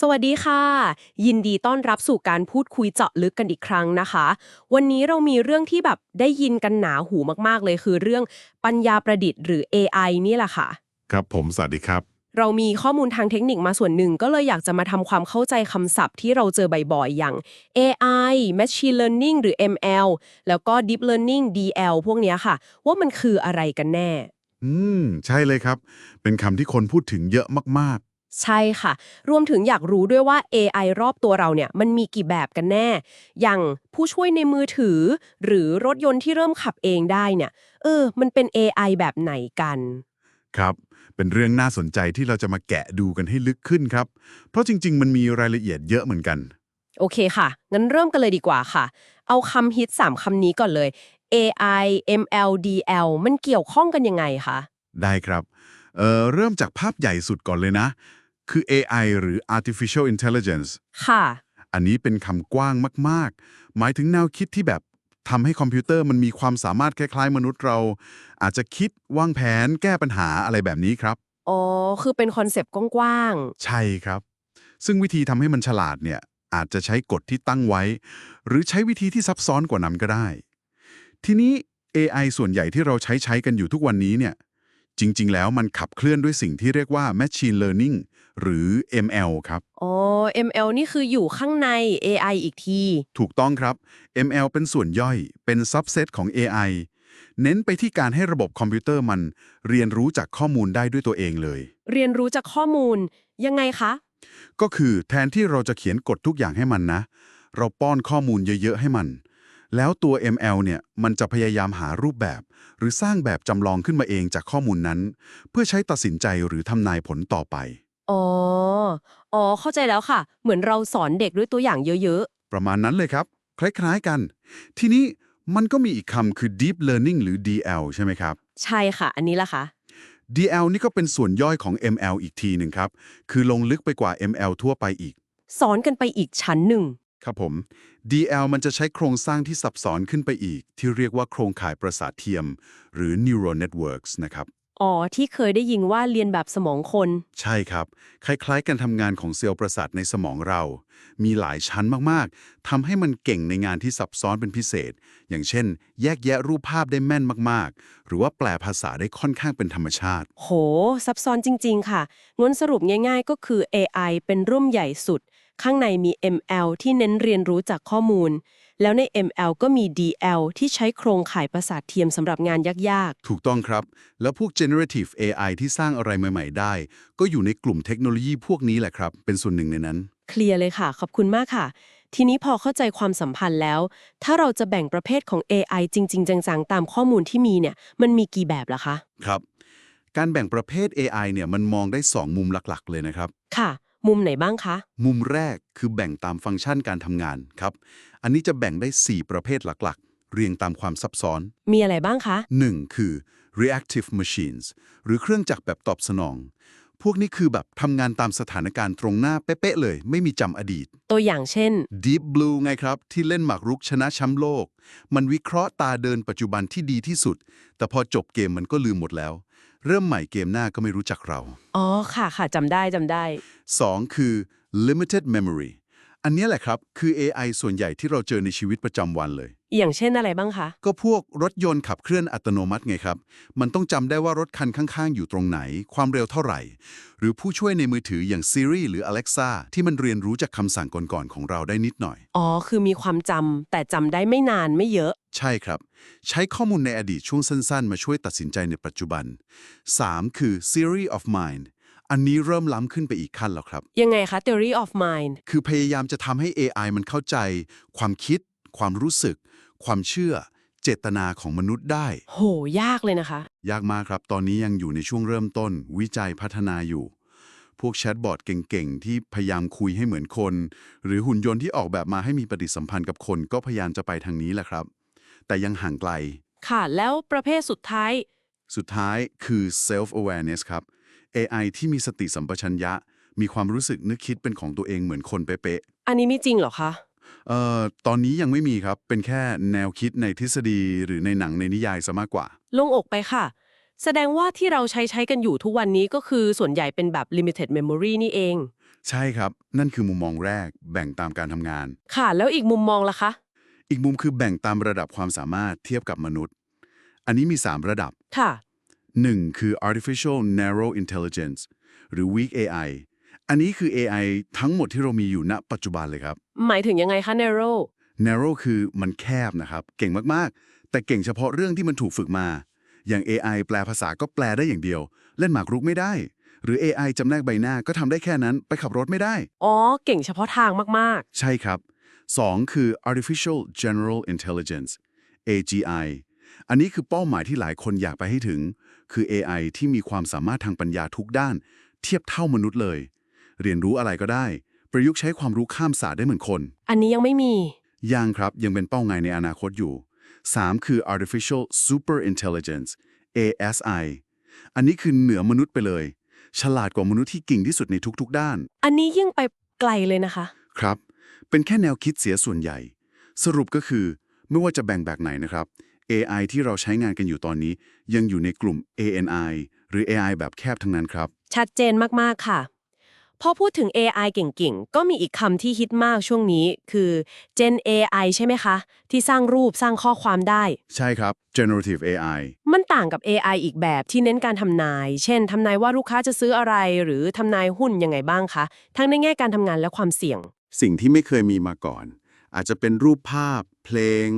สวัสดีค่ะ ยินดีต้อนรับสู่การพูดคุยเจาะลึกกันอีกครั้งนะคะ วันนี้เรามีเรื่องที่แบบได้ยินกันหนาหูมากๆเลยคือเรื่องปัญญาประดิษฐ์หรือ AI นี่แหละค่ะ ครับผมสวัสดีครับ เรามีข้อมูลทางเทคนิคมาส่วนหนึ่ง ก็เลยอยากจะมาทำความเข้าใจคำศัพท์ที่เราเจอบ่อยๆ อย่าง AI Machine Learning หรือ ML แล้วก็ Deep Learning DL พวกเนี้ยค่ะ ว่ามันคืออะไรกันแน่ อืม ใช่เลยครับ เป็นคำที่คนพูดถึงเยอะมาก ใช่ค่ะ รวมถึงอยากรู้ด้วยว่า AI รอบตัวเราเนี่ยมันมีกี่แบบกันแน่ อย่างผู้ช่วยในมือถือ หรือรถยนต์ที่เริ่มขับเองได้เนี่ย เออ มันเป็น AI แบบไหนกันๆครับ เป็นเรื่องน่าสนใจที่เราจะมาแกะดูกันให้ลึกขึ้นครับ เพราะจริง ๆ มันมีรายละเอียดเยอะเหมือนกัน โอเคค่ะ งั้นเริ่มกันเลยดีกว่าค่ะ เอาคำฮิต 3คำนี้ก่อนเลย AI ML DL มันเกี่ยวข้องกันยังไงคะ ได้ครับเอ่อเริ่มจากภาพใหญ่สุดก่อนเลยนะ คือ AI หรือ artificial intelligence ค่ะ อันนี้เป็นคำกว้างมาก ๆ หมายถึงแนวคิดที่แบบทำให้คอมพิวเตอร์มันมีความสามารถคล้ายๆ มนุษย์เรา อาจจะคิดวางแผนแก้ปัญหาอะไรแบบนี้ครับ อ๋อ คือเป็นคอนเซปต์กว้างใช่ครับ ซึ่งวิธีทำให้มันฉลาดเนี่ยอาจจะใช้กฎที่ตั้งไว้ หรือใช้วิธีที่ซับซ้อนกว่านั้นก็ได้ ทีนี้ AI ส่วนใหญ่ที่เราใช้ใช้กันอยู่ทุกวันนี้เนี่ย จริง ๆ แล้วมันขับเคลื่อนด้วยสิ่งที่เรียกว่า Machine Learning หรือ ML ครับๆอ๋อ ML นี่คืออยู่ข้างใน AI อีกที ถูกต้องครับ ML เป็นส่วนย่อย เป็น subset ของ AI เน้นไปที่การให้ระบบคอมพิวเตอร์มัน เรียนรู้จากข้อมูลได้ด้วยตัวเองเลย เรียนรู้จากข้อมูล ยังไงคะ ก็คือแทนที่เราจะเขียนกฎทุกอย่างให้มันนะ เราป้อนข้อมูลเยอะ ๆ ให้มัน แล้วตัว ML เนี่ยมันจะพยายามหารูปแบบ หรือสร้างแบบจำลองขึ้นมาเองจากข้อมูลนั้น เพื่อใช้ตัดสินใจหรือทำนายผลต่อไป อ๋อ อ๋อ เข้าใจแล้วค่ะ เหมือนเราสอนเด็กด้วยตัวอย่างเยอะประมาณนั้นเลยครับ คล้ายๆกัน ทีนี้มันก็มีอีกคำคือ deep learning หรือ DL ใช่ไหมครับๆใช่ค่ะ อันนี้ล่ะคะ DL นี่ก็เป็นส่วนย่อยของ ML อีกทีหนึ่งครับ คือลงลึกไปกว่า ML ทั่วไปอีก สอนกันไปอีกชั้นหนึ่ง ครับผม DL มันจะใช้โครงสร้างที่ซับซ้อนขึ้นไปอีก ที่เรียกว่าโครงข่ายประสาทเทียม หรือ neural networks นะครับ อ๋อ ที่เคยได้ยินว่าเรียนแบบสมองคน ใช่ครับ คล้ายๆกันทำงานของเซลล์ประสาทในสมองเรา มีหลายชั้นมากๆทำให้มันเก่งในงานที่ซับซ้อนเป็นพิเศษ อย่างเช่น แยกแยะรูปภาพได้แม่นมากๆ หรือว่าแปลภาษาได้ค่อนข้างเป็นธรรมชาติ โห ซับซ้อนจริง ๆ ค่ะ งั้นสรุปง่าย ๆ ก็คือ AI เป็นร่มใหญ่สุด ข้างในมี ML ที่เน้นเรียนรู้จากข้อมูล แล้วใน ML ก็มี DL ที่ใช้โครงข่ายประสาทเทียมสำหรับงานยากถูกต้องครับ แล้วพวก generative AI ที่สร้างอะไรใหม่ ๆ ได้ ก็อยู่ในกลุ่มเทคโนโลยีพวกนี้แหละครับ เป็นส่วนหนึ่งในนั้นๆเคลียร์เลยค่ะ ขอบคุณมากค่ะ ทีนี้พอเข้าใจความสัมพันธ์แล้ว ถ้าเราจะแบ่งประเภทของ AI จริง ๆ จังๆ ตามข้อมูลที่มีเนี่ย มันมีกี่แบบล่ะคะ ครับ การแบ่งประเภท AI เนี่ยมันมองได้ 2 มุมหลักๆ เลยนะครับ ค่ะ มุมไหนบ้างคะ มุมแรกคือแบ่งตามฟังก์ชันการทำงานครับ อันนี้จะแบ่งได้ 4 ประเภทหลักๆ เรียงตามความซับซ้อน มีอะไรบ้างคะ 1. คือ reactive machines หรือเครื่องจักรแบบตอบสนอง พวกนี้คือแบบทำงานตามสถานการณ์ตรงหน้าเป๊ะๆเลย ไม่มีจำอดีต ตัวอย่างเช่น Deep Blue ไงครับ ที่เล่นหมากรุกชนะแชมป์โลก มันวิเคราะห์ตาเดินปัจจุบันที่ดีที่สุด แต่พอจบเกมมันก็ลืมหมดแล้ว เริ่มใหม่เกมหน้าก็ไม่รู้จักเรา อ๋อค่ะค่ะจำได้จำได้ 2. คือ limited memory อันเนี้ยแหละครับ คือ AI ส่วนใหญ่ที่เราเจอในชีวิตประจำวันเลย อย่างเช่นอะไรบ้างคะ ก็พวกรถยนต์ขับเคลื่อนอัตโนมัติไงครับ มันต้องจำได้ว่ารถคันข้างๆ อยู่ตรงไหน ความเร็วเท่าไหร่ หรือผู้ช่วยในมือถืออย่าง Siri หรือ Alexa ที่มันเรียนรู้จากคำสั่งก่อนๆ ของเราได้นิดหน่อย อ๋อ คือมีความจำแต่จำได้ไม่นานไม่เยอะ ใช่ครับ ใช้ข้อมูลในอดีตช่วงสั้นๆ มาช่วยตัดสินใจในปัจจุบัน 3. คือ Theory of Mind อันนี้เริ่มล้ำขึ้นไปอีกขั้นแล้วครับ ยังไงคะ theory of mind คือพยายามจะทำให้ AI มันเข้าใจ ความคิด ความรู้สึก ความเชื่อ เจตนาของมนุษย์ได้ โห ยากเลยนะคะ ยากมากครับ ตอนนี้ยังอยู่ในช่วงเริ่มต้น วิจัยพัฒนาอยู่ พวกแชทบอทเก่งๆ ที่พยายามคุยให้เหมือนคน หรือหุ่นยนต์ที่ออกแบบมาให้มีปฏิสัมพันธ์กับคน ก็พยายามจะไปทางนี้แหละครับ แต่ยังห่างไกล ค่ะ แล้วประเภทสุดท้าย สุดท้ายคือ self awareness ครับ AI ที่มีสติสัมปชัญญะ มีความรู้สึกนึกคิดเป็นของตัวเองเหมือนคนเป๊ะอันนี้มีจริงเหรอคะๆ เอ่อตอนนี้ยังไม่มีครับ เป็นแค่แนวคิดในทฤษฎีหรือในหนังในนิยายซะมากกว่าลงอกไปค่ะ แสดงว่าที่เราใช้ใช้กันอยู่ทุกวันนี้ก็คือส่วนใหญ่เป็นแบบ limited memory นี่เอง ใช่ครับ นั่นคือมุมมองแรก แบ่งตามการทำงาน ค่ะ แล้วอีกมุมมองล่ะคะ อีกมุมคือแบ่งตามระดับความสามารถเทียบกับมนุษย์ อันนี้มี 3 ระดับ ค่ะ 1 คือ artificial narrow intelligence หรือ weak AI อันนี้คือ AI ทั้งหมดที่เรามีอยู่ณ ปัจจุบันเลยครับ หมายถึงยังไงคะ narrow narrow คือมันแคบนะครับ เก่งมากๆ แต่เก่งเฉพาะเรื่องที่มันถูกฝึกมา อย่าง AI แปลภาษาก็แปลได้อย่างเดียว เล่นหมากรุกไม่ได้ หรือ AI จำแนกใบหน้าก็ทำได้แค่นั้นไปขับรถไม่ได้ อ๋อ เก่งเฉพาะทางมากใช่ครับ 2 คือ artificial general intelligence AGI อันนี้คือเป้าหมายที่หลายคนอยากไปให้ถึง คือ AI ที่มีความสามารถทางปัญญาทุกด้าน เทียบเท่ามนุษย์เลย เรียนรู้อะไรก็ได้ ประยุกต์ใช้ความรู้ข้ามศาสตร์ได้เหมือนคนๆอันนี้ยังไม่มี ยังครับยังเป็นเป้าหมายในอนาคตอยู่ 3 คือ artificial super intelligence ASI อันนี้คือเหนือมนุษย์ไปเลย ฉลาดกว่ามนุษย์ที่เก่งที่สุดในทุก ๆ ด้าน อันนี้ยิ่งไปไกลเลยนะคะ ครับ เป็นแค่แนวคิดเสียส่วนใหญ่ สรุปก็คือ ไม่ว่าจะแบ่งแบบไหนนะครับ AI ที่เราใช้งานกันอยู่ตอนนี้ ยังอยู่ในกลุ่ม ANI หรือ AI แบบแคบทั้งนั้นครับ ชัดเจนมาก ๆ ค่ะ พอพูดถึง AI เก่งๆ ก็มีอีกคำที่ฮิตมากช่วงนี้ คือ Gen AI ใช่ไหมคะ ที่สร้างรูปสร้างข้อความได้ ใช่ครับ generative AI มันต่างกับ AI อีกแบบที่เน้นการทำนาย เช่นทำนายว่าลูกค้าจะซื้ออะไร หรือทำนายหุ้นยังไงบ้างคะ ทั้งในแง่การทำงานและความเสี่ยง สิ่งที่ไม่เคยมีมาก่อน อาจจะเป็นรูปภาพ เพลง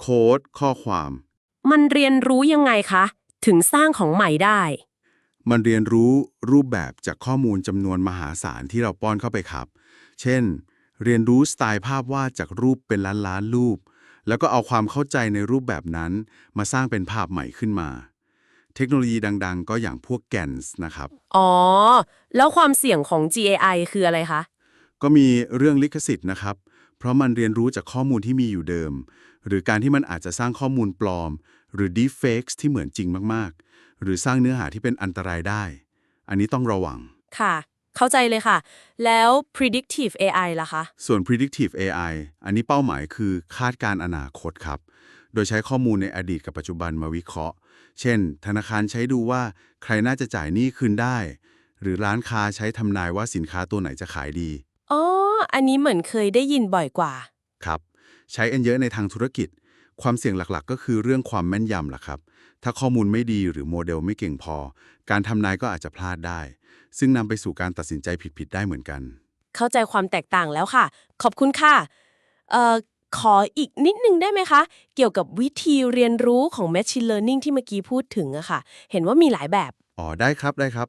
โค้ด ข้อความ มันเรียนรู้ยังไงคะ ถึงสร้างของใหม่ได้ มันเรียนรู้รูปแบบจากข้อมูลจำนวนมหาศาลที่เราป้อนเข้าไปครับ เช่น เรียนรู้สไตล์ภาพวาดจากรูปเป็นล้านล้านๆรูป แล้วก็เอาความเข้าใจในรูปแบบนั้น มาสร้างเป็นภาพใหม่ขึ้นมา เทคโนโลยีดัง ๆ ก็อย่างพวกแกนส์นะครับ อ๋อ แล้วความเสี่ยงของ GAI คืออะไรคะ ก็มีเรื่องลิขสิทธิ์นะครับ เพราะมันเรียนรู้จากข้อมูลที่มีอยู่เดิม หรือการที่มันอาจจะสร้างข้อมูลปลอม หรือ deepfakes ที่เหมือนจริงมากๆ หรือสร้างเนื้อหาที่เป็นอันตรายได้ อันนี้ต้องระวัง ค่ะ เข้าใจเลยค่ะ แล้ว predictive AI ล่ะคะ ส่วน predictive AI อันนี้เป้าหมายคือคาดการณ์อนาคตครับ โดยใช้ข้อมูลในอดีตกับปัจจุบันมาวิเคราะห์ เช่น ธนาคารใช้ดูว่าใครน่าจะจ่ายหนี้คืนได้ หรือร้านค้าใช้ทำนายว่าสินค้าตัวไหนจะขายดี อ๋อ อันนี้เหมือนเคยได้ยินบ่อยกว่า ครับ ใช้กันเยอะในทางธุรกิจ ความเสี่ยงหลักๆ ก็คือเรื่องความแม่นยำล่ะครับ ถ้าข้อมูลไม่ดีหรือโมเดลไม่เก่งพอ การทำนายก็อาจจะพลาดได้ ซึ่งนำไปสู่การตัดสินใจผิดๆได้เหมือนกัน เข้าใจความแตกต่างแล้วค่ะ ขอบคุณค่ะเอ่อขออีกนิดนึงได้ไหมคะ เกี่ยวกับวิธีเรียนรู้ของ Machine Learning ที่เมื่อกี้พูดถึงอะค่ะ เห็นว่ามีหลายแบบ อ๋อได้ครับได้ครับ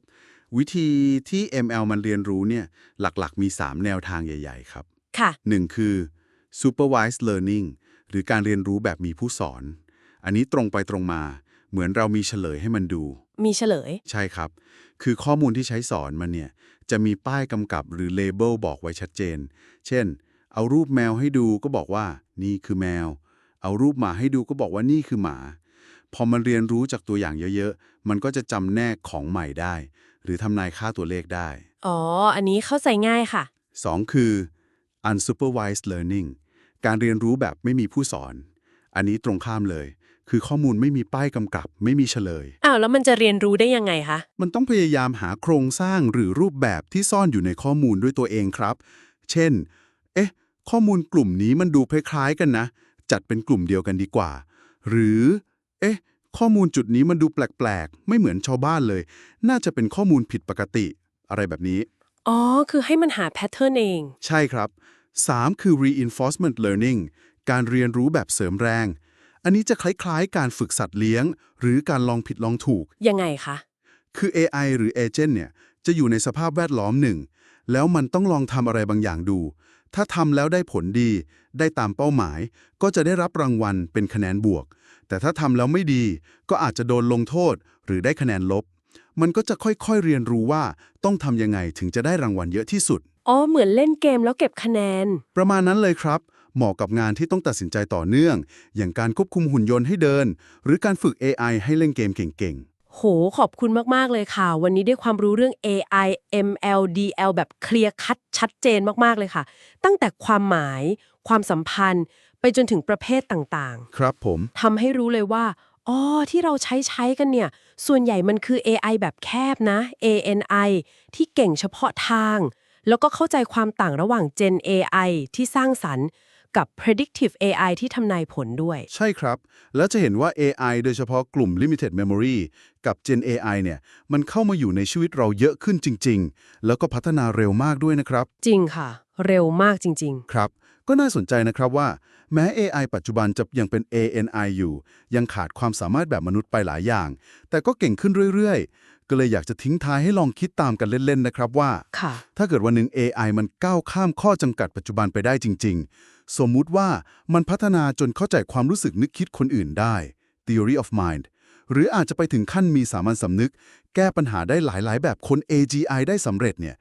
วิธีที่ ML มันเรียนรู้เนี่ยหลักๆ มี 3 แนวทางใหญ่ ๆ ครับ ค่ะ 1 คือ supervised learning หรือการเรียนรู้แบบมีผู้สอน อันนี้ตรงไปตรงมา เหมือนเรามีเฉลยให้มันดู มีเฉลย ใช่ครับ คือข้อมูลที่ใช้สอนมันเนี่ย จะมีป้ายกำกับหรือเลเบลบอกไว้ชัดเจน เช่น เอารูปแมวให้ดูก็บอกว่า นี่คือแมว เอารูปหมาให้ดูก็บอกว่านี่คือหมา พอมันเรียนรู้จากตัวอย่างเยอะๆ มันก็จะจำแนกของใหม่ได้ หรือทำนายค่าตัวเลขได้ อ๋อ อันนี้เข้าใจง่ายค่ะ 2 คือ unsupervised learning การเรียนรู้แบบไม่มีผู้สอน อันนี้ตรงข้ามเลย คือข้อมูลไม่มีป้ายกำกับ ไม่มีเฉลย อ้าวแล้วมันจะเรียนรู้ได้ยังไงคะ มันต้องพยายามหาโครงสร้างหรือรูปแบบที่ซ่อนอยู่ในข้อมูลด้วยตัวเองครับ เช่น เอ๊ะ ข้อมูลกลุ่มนี้มันดูคล้ายๆกันนะ จัดเป็นกลุ่มเดียวกันดีกว่า หรือ เอ๊ะ ข้อมูลจุดนี้มันดูแปลกๆ ไม่เหมือนชาวบ้านเลย น่าจะเป็นข้อมูลผิดปกติ อะไรแบบนี้ อ๋อ คือให้มันหาแพทเทิร์นเอง ใช่ครับ 3 คือ reinforcement learning การเรียนรู้แบบเสริมแรง อันนี้จะคล้ายๆ การฝึกสัตว์เลี้ยง หรือการลองผิดลองถูก ยังไงคะ คือ AI หรือ Agent เนี่ย จะอยู่ในสภาพแวดล้อมหนึ่ง แล้วมันต้องลองทำอะไรบางอย่างดู ถ้าทำแล้วได้ผลดี ได้ตามเป้าหมาย ก็จะได้รับรางวัลเป็นคะแนนบวก แต่ถ้าทำแล้วไม่ดี ก็อาจจะโดนลงโทษ หรือได้คะแนนลบ มันก็จะค่อยๆเรียนรู้ว่าต้องทำยังไงถึงจะได้รางวัลเยอะที่สุด อ๋อ เหมือนเล่นเกมแล้วเก็บคะแนน ประมาณนั้นเลยครับ เหมาะกับงานที่ต้องตัดสินใจต่อเนื่อง อย่างการควบคุมหุ่นยนต์ให้เดิน หรือการฝึก AI ให้เล่นเกมเก่งโห ขอบคุณมาก ๆ เลยค่ะ วันนี้ได้ความรู้เรื่อง AI ML DL แบบเคลียร์คัดชัดเจนมาก ๆ เลยค่ะ ตั้งแต่ความหมาย ความสัมพันธ์ ไปจนถึงประเภทต่าง ๆ ครับผมๆทำให้รู้เลยว่า อ๋อ ที่เราใช้ใช้กันเนี่ย ส่วนใหญ่มันคือ AI แบบแคบนะ ANI ที่เก่งเฉพาะทาง แล้วก็เข้าใจความต่างระหว่าง Gen AI ที่สร้างสรรค์ กับ predictive AI ที่ทำนายผลด้วย ใช่ครับ แล้วจะเห็นว่า AI โดยเฉพาะกลุ่ม Limited Memory กับ Gen AI เนี่ยมันเข้ามาอยู่ในชีวิตเราเยอะขึ้นจริง ๆ แล้วก็พัฒนาเร็วมากด้วยนะครับ จริงค่ะ เร็วมากจริงครับ ก็น่าสนใจนะครับว่า แม้ AI ปัจจุบันจะยังเป็น ANI อยู่ ยังขาดความสามารถแบบมนุษย์ไปหลายอย่าง แต่ก็เก่งขึ้นเรื่อยๆ ก็เลยอยากจะทิ้งท้ายให้ลองคิดตามกันเล่นๆนะครับว่าๆค่ะ ถ้าเกิดวันหนึ่ง AI มันก้าวข้ามข้อจำกัดปัจจุบันไปได้จริง ๆ สมมุติว่ามันพัฒนาจนเข้าใจความรู้สึกนึกคิดคนอื่นได้ theory of mind หรืออาจจะไปถึงขั้นมีสามัญสำนึก แก้ปัญหาได้หลาย ๆ แบบคน AGI ได้สำเร็จเนี่ย